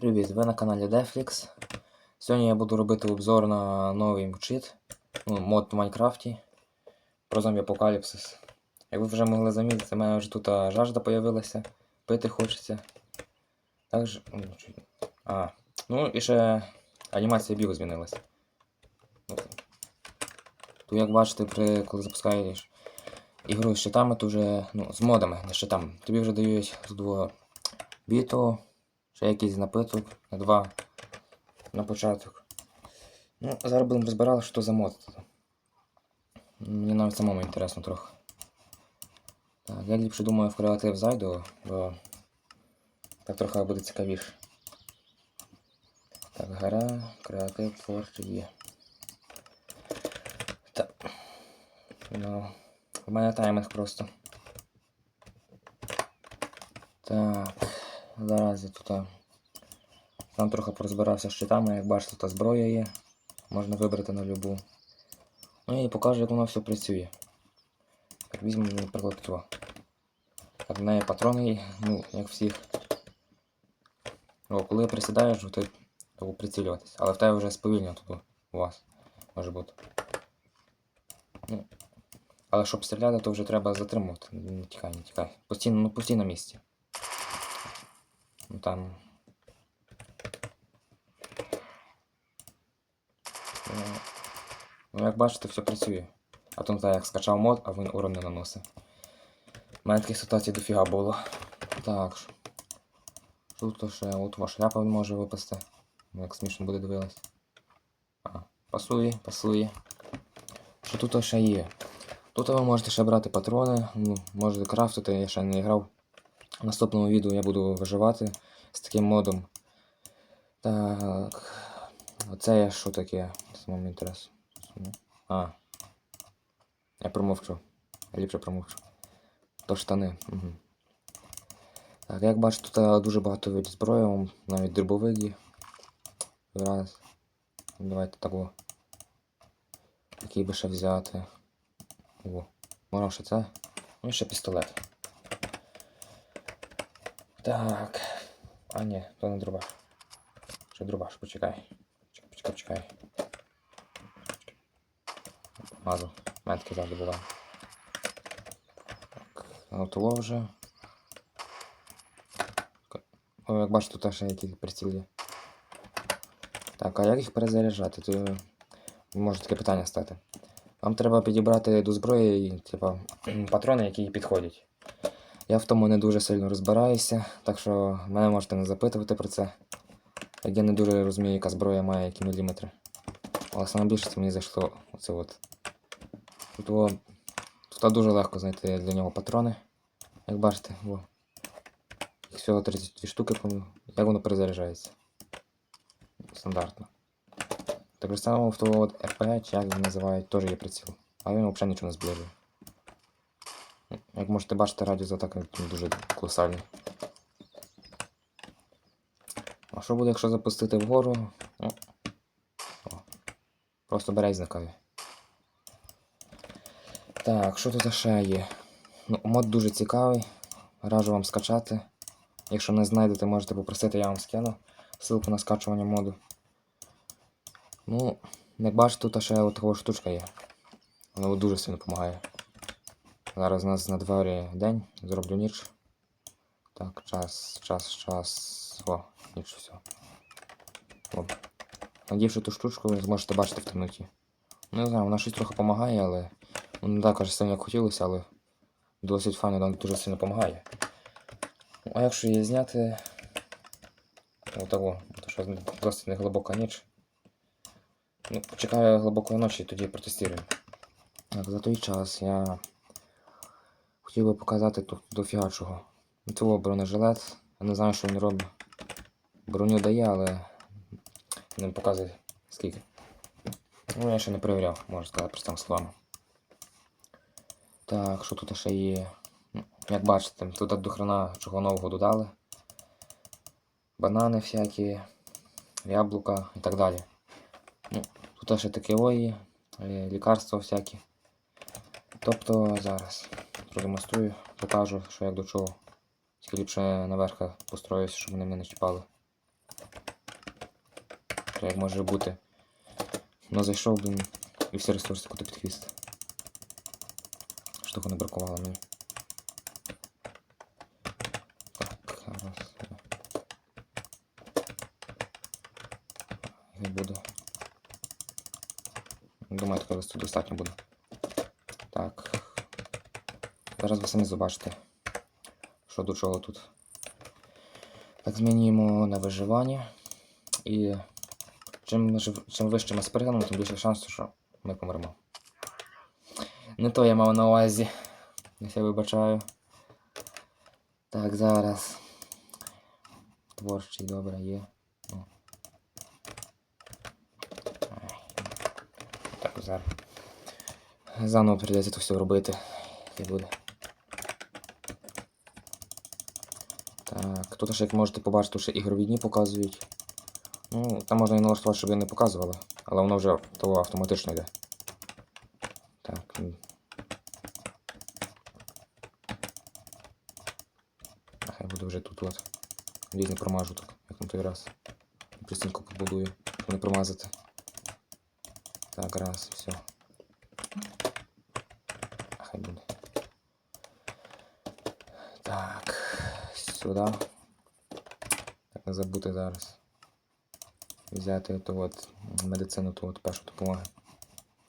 Привіт, ви на каналі Deflix. Сьогодні я буду робити обзор на новий чит, ну, мод в Майнкрафті про зомбі апокаліпсис. Як ви вже могли замітити, в мене вже тут жажда появилася, пити хочеться. Також. А, ну і ще анімація біо змінилася. Тут, як бачите, при, коли запускаєш ігру з щитами, то вже ну, з модами, не щитами. Тобі вже дають тут во біту, ще якийсь напиток на два на початок. Ну, зараз будемо розбирати, що за мод. Мені навіть самому інтересно трохи. Так, я ліпше думаю в креатив зайду, бо так трохи буде цікавіше. Так, гра, креатив, творчий є. Так. Ну, в мене таймінг просто. Так, зараз я тут. Там трохи порозбирався з щитами, як бачите, та зброя є. Можна вибрати на любу. Ну і покажу, як воно все працює. Так, візьмемо, наприклад, цього. Так, в неї патрони, є, ну, як всіх. О, коли присідаєш, то ти треба прицілюватись. Але в тебе вже сповільнено тут у вас може бути. Ну, але щоб стріляти, то вже треба затримувати. Не тікай, не тікай. Постійно, ну постійно на місці. Ну там. Ну, Ну, як бачите, все працює. А то не так, як скачав мод, а він урон не наносить. У мене таких ситуацій дофіга було. Так. тут ще? От ваша шляпа може випасти. Ну, як смішно буде дивилась. Пасує, пасує. Що тут ще є? Тут ви можете ще брати патрони, ну, можете крафтити, я ще не грав. В наступному відео я буду виживати з таким модом. Так. Оце я що таке? Самому інтересу. А. Я промовчу. Я ліпше промовчу. То штани. Угу. Так, як бачите, тут е, дуже багато видів зброї, навіть дробовик є. Раз. Давайте таку. Який би ще взяти. О, можна ще це. Ну і ще пістолет. Так. А ні, то не дробаш. Ще дробаш, почекай. Почекай, почекай, почекай. Мазу. Метки завжди буває. Так, готово вже. О, як бачите, тут ще якісь приціл є. Так, а як їх перезаряджати? То може таке питання стати. Вам треба підібрати до зброї типа, патрони, які їй підходять. Я в тому не дуже сильно розбираюся, так що мене можете не запитувати про це. Як я не дуже розумію, яка зброя має які міліметри. Але саме більше це мені зайшло оце от. Тут, тут дуже легко знайти для нього патрони. Як бачите, о. Їх всього 32 штуки. Як воно перезаряджається. Стандартно. Так само в того от РП, чи як він називають, теж є приціл. Але він взагалі нічого не зближує. Як можете бачити, радіус атаки дуже колосальний. А що буде, якщо запустити вгору? Ну, о, просто бере і зникає. Так, що тут ще є? Ну, мод дуже цікавий. Раджу вам скачати. Якщо не знайдете, можете попросити, я вам скину ссылку на скачування моду. Ну, як бачите, тут ще от штучка є. Вона дуже сильно допомагає. Зараз у нас на дворі день, зроблю ніч. Так, час, час, час. О, ніч все. О. Надівши ту штучку, ви зможете бачити в темноті. Ну, не знаю, вона щось трохи допомагає, але. Ну, не так аж сильно хотілося, але досить файно вона дуже сильно допомагає. Ну, а якщо її зняти. Отого, то що досить не глибока ніч. Ну, почекаю глибокої ночі, тоді протестуємо. Так, за той час я хотів би показати тут дофіга чого. Цього бронежилет. Я не знаю, що він робить. Броню дає, але не показує скільки. Ну, я ще не перевіряв, можна сказати, простими словами. Так, що тут ще є? Ну, Як бачите, тут до хрена чого нового додали. Банани всякі, яблука і так далі. Ну, тут ще таке ої, е, лікарства всякі. Тобто зараз продемонструю, покажу, що як до чого. Тільки ліпше наверх построюся, щоб вони мене не чіпали. як може бути. Ну зайшов, блін, і всі ресурси куди під хвіст. Штука не бракувала мені. Так, раз. Не буду. Думаю, такого тут достатньо буде. Так. Зараз ви самі побачите, що до чого тут. Так, змінюємо на виживання. І чим, чим вище ми спригнемо, тим більше шансу, що ми помремо. Не то я мав на увазі. Я себе вибачаю. Так, зараз. Творчий, добре, є. Ай. Так, зараз. Заново прийдеться це все робити. Як буде. Так, тут ще як можете побачити, ще ігрові дні показують. Ну, там можна і налаштувати, щоб я не показувало, але воно вже того автоматично йде. Так. М. А хай буде вже тут от. Надіюсь, не промажу так, як на той раз. Пристінку побудую, щоб не промазати. Так, раз, все. Хай буде. Так, сюди. Так, не забути зараз. Взяти ту от медицину, ту от першу допомогу.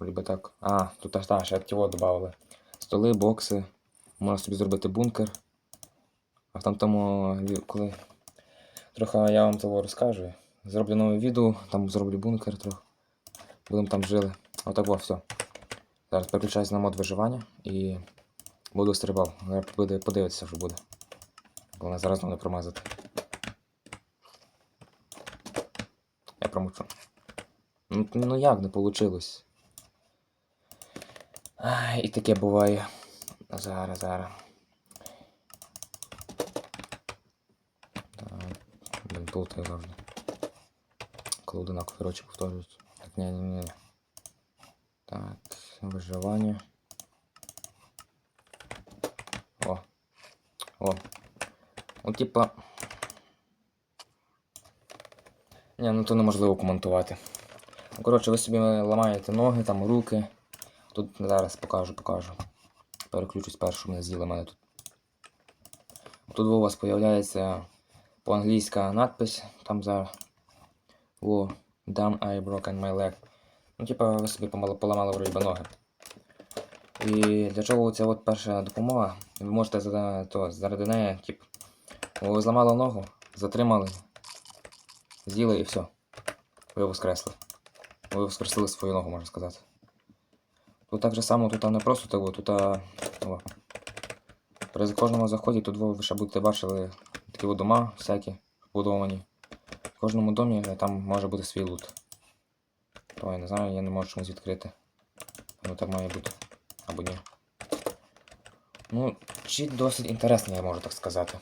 Би так. А, тут аж та, ще тіло додали. Столи, бокси. Можна собі зробити бункер. Там тому, коли трохи я вам того розкажу. Зроблю нове відео, там зроблю бункер трохи. Будемо там жили. Отак во, все. Зараз переключаюсь на мод виживання і буду стрибав. Буде подивитися, що буде. Головне зараз не промазати. Я промовчу. Ну, ну як не вийшло? І таке буває. Зараз, зараз. Так, блін, плутаю завжди. Коли одинакові речі повторюють. Так, ні, ні, ні. Так, виживання. О. О. Ну, типа. Ні, ну то неможливо коментувати. Ну, коротше, ви собі ламаєте ноги, там руки. Тут зараз покажу, покажу. Переключусь першу, мене з'їли мене тут. Тут у вас з'являється по-англійська надпись, там за О, damn I broken my leg. Ну, типа, ви собі поламали вроді ноги. І для чого ця от перша допомога? Ви можете за, то, заради неї, тип, ви зламали ногу, затримали, з'їли і все. Ви воскресли. Ви воскресили свою ногу, можна сказати. Тут так же само, тут не просто того, тут а, о, при кожному заході тут ви ще будете бачили от дома всякі побудовані. В кожному домі е, там може бути свій лут. То я не знаю, я не можу чомусь відкрити. Ну так має бути. Або ні. Ну, чи досить інтересно, я можу так сказати.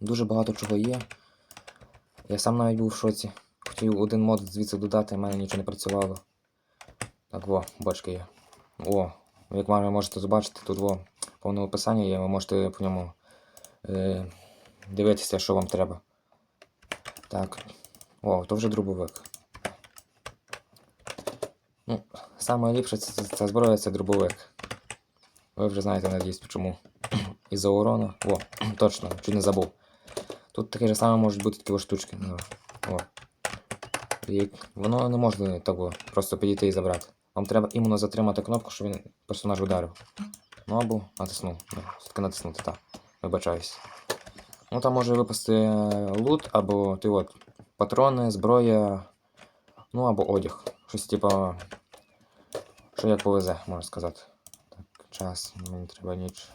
Дуже багато чого є. Я сам навіть був в шоці. Хотів один мод звідси додати, в мене нічого не працювало. Так, во, бочки є. О, як ви можете побачити, тут во, повне описання є, ви можете по ньому е, дивитися, що вам треба. Так. О, то вже дробовик. Ну, саме ліпше це, це, зброя це дробовик. Ви вже знаєте, надіюсь, чому. Із-за урона. О, точно, чуть не забув. Тут таке ж саме можуть бути такі штучки. Ну, О. І воно не може так просто підійти і забрати. Вам треба іменно затримати кнопку, щоб він персонаж ударив. Ну або натиснув. Ну, все-таки натиснути, так. Вибачаюсь. Ну там може випасти е, лут, або ти от, патрони, зброя, ну або одяг. Щось типа. Що як повезе, можна сказати. Так, час, мені треба ніч.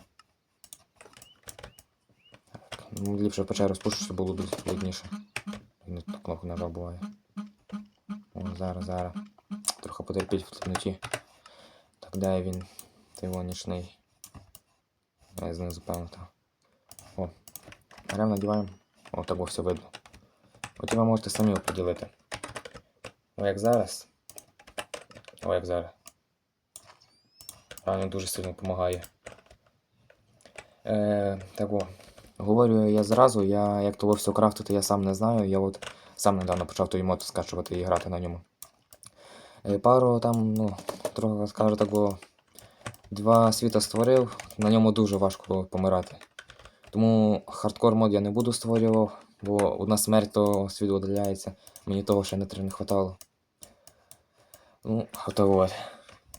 Так, ну, ліпше печеру спущу, щоб було видніше. Не ту кнопку нажав буває. О, зараз, зараз. Трохи потерпіть в темноті. Так, де він? Ти його нічний. Я знизу певно так. Беремо, надіваємо. О, так все видно. От ви можете самі оприділити. О, як зараз. О, як зараз. Реально дуже сильно допомагає. Е, так о. Говорю я зразу, я як того все крафтити, я сам не знаю. Я от сам недавно почав той мод скачувати і грати на ньому. Е, Пару там, ну, трохи скажу так, бо два світа створив, на ньому дуже важко помирати. Тому хардкор мод я не буду створював, бо одна смерть то світ удаляється. Мені того ще не треба не хватало. Ну, ото от.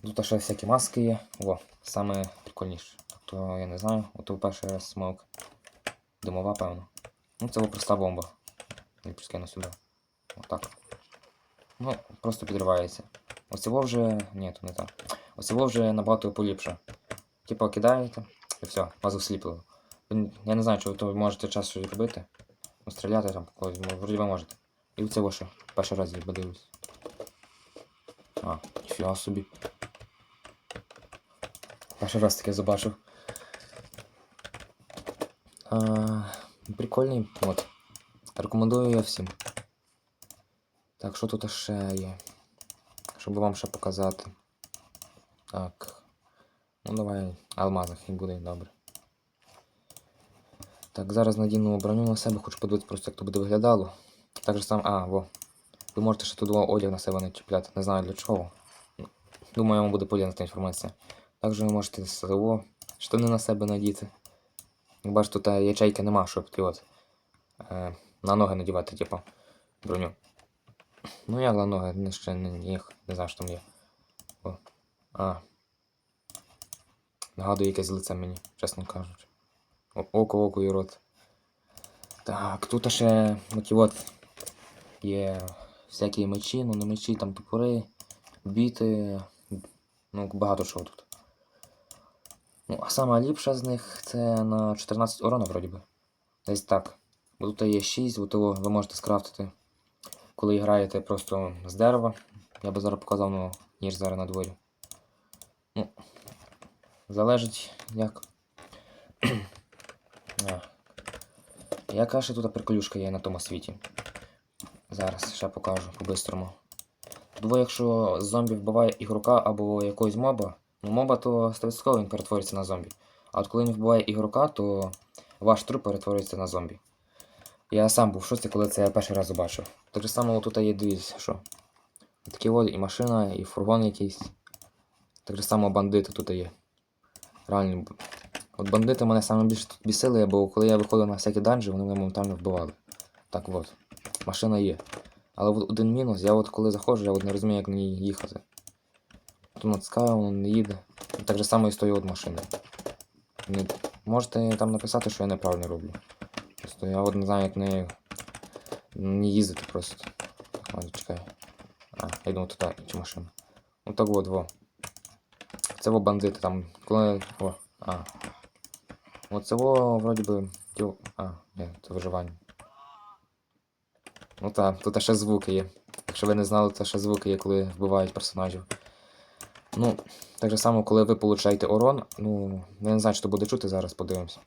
Тут ще всякі маски є. О, саме прикольніше. Тобто, я не знаю, ото перший раз смок. Димова, певно. Ну, це проста бомба. Я прискину сюди. Отак. Ну, просто підривається. Оцього вже. Ні, то не так. Оцього вже набагато поліпше. Типа кидаєте і все, вас осліпило. Я не знаю, чи ви можете час щось робити. Ну, стріляти там когось, ну, вроді ви можете. І оце ще перший раз її подивлюсь. А, ніфіга собі. Перший раз таке побачив. А, прикольний мод. Рекомендую я всім. Так, що тут ще є? Щоб вам ще показати. Так. Ну давай алмазах і буде добре. Так, зараз надіну броню на себе, хочу подивитися просто, як то буде виглядало. Так же сам. А, во. Ви можете ще тут одяг на себе не чіпляти. Не знаю для чого. Думаю, вам буде полезна та інформація. Також ви можете того штани на себе надіти. Як бачите, тут ячейки нема, щоб ти от, е, на ноги надівати, типу, броню. Ну як на ноги, не ще не, їх, не знаю, що там є. О. А. Нагадує якесь лице мені, чесно кажучи. Око, око і рот. Так, тут ще оті от є всякі мечі, ну не мечі, там топори, біти, ну багато чого тут. Ну, а сама ліпша з них це на 14 урона, вроді би. Десь так. Бо тут є 6, от того ви можете скрафтити, коли граєте просто з дерева. Я би зараз показав, ну, ніж зараз на дворі. Ну, залежить як. А. Яка ще тут приколюшка є на тому світі? Зараз ще покажу по-бистрому. Бо якщо зомбі вбиває ігрока або якогось моба, ну моба то 100% він перетворюється на зомбі. А от коли він вбиває ігрока, то ваш труп перетворюється на зомбі. Я сам був в шоці, коли це я перший раз побачив. Так само тут є дивіться, що. Такі от і машина, і фургон якийсь. Так само бандити тут є. Реально. От бандити мене саме більше тут бісили, бо коли я виходив на всякі данжі, вони мене моментально вбивали. Так от. Машина є. Але от один мінус, я от коли заходжу, я от не розумію, як на їхати. Тут натискаю, воно не їде. І так же само і з тою от машиною. Не... Можете там написати, що я неправильно роблю. Просто я от не знаю, як нею не їздити просто. Ладно, чекай. А, я думаю, тут інша машина. Ну так от, во. Це во бандити там. Коли. О, а. Оце во, вроді би. ті- А, ні, це виживання. Ну так, тут ще звуки є. Якщо ви не знали, то ще звуки є, коли вбивають персонажів. Ну, так же само, коли ви получаєте урон, ну, я не знаю, що буде чути, зараз подивимося.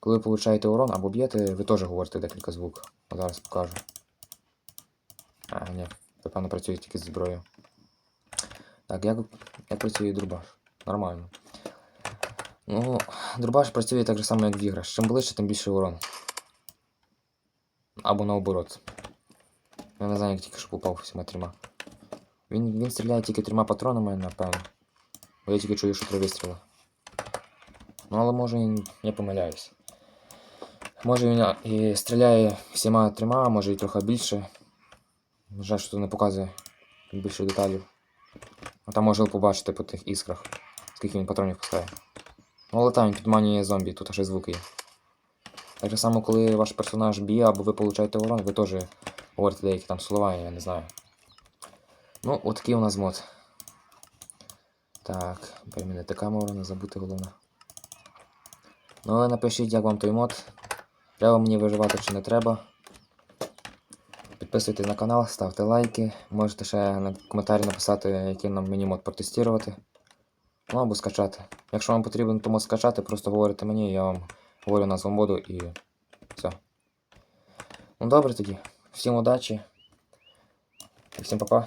Коли ви получаєте урон або б'єте, ви теж говорите декілька звуків. Зараз покажу. А, ні, напевно працює тільки з зброєю. Так, як, як працює дробаш? Нормально. Ну, дробаш працює так же само, як в іграх. Чим ближче, тим більше урон. Або наоборот. Я не знаю, як тільки що попав всіма трьома. Він, він стріляє тільки трьома патронами, напевно. Бо я тільки чую, що три вистріли. Ну, але може і я помиляюсь. Може він і стріляє всіма трьома, може і трохи більше. Жаль, що тут не показує більше деталів. А там можна побачити по тих іскрах, скільки він патронів пускає. Ну, але підманює зомбі, тут ще звуки є. Так же само, коли ваш персонаж б'є або ви получаєте урон, ви теж говорите деякі там слова, я не знаю. Ну, от такий у нас мод. Так, перемінити камеру, не забути головне. Ну, але напишіть, як вам той мод. Треба мені виживати чи не треба. Підписуйтесь на канал, ставте лайки. Можете ще на коментарі написати, який нам мені мод протестувати. Або скачати. Якщо вам потрібно тому скачати, просто говорите мені, я вам говорю назву моду і все. Ну добре тоді. Всім удачі. І всім па-па.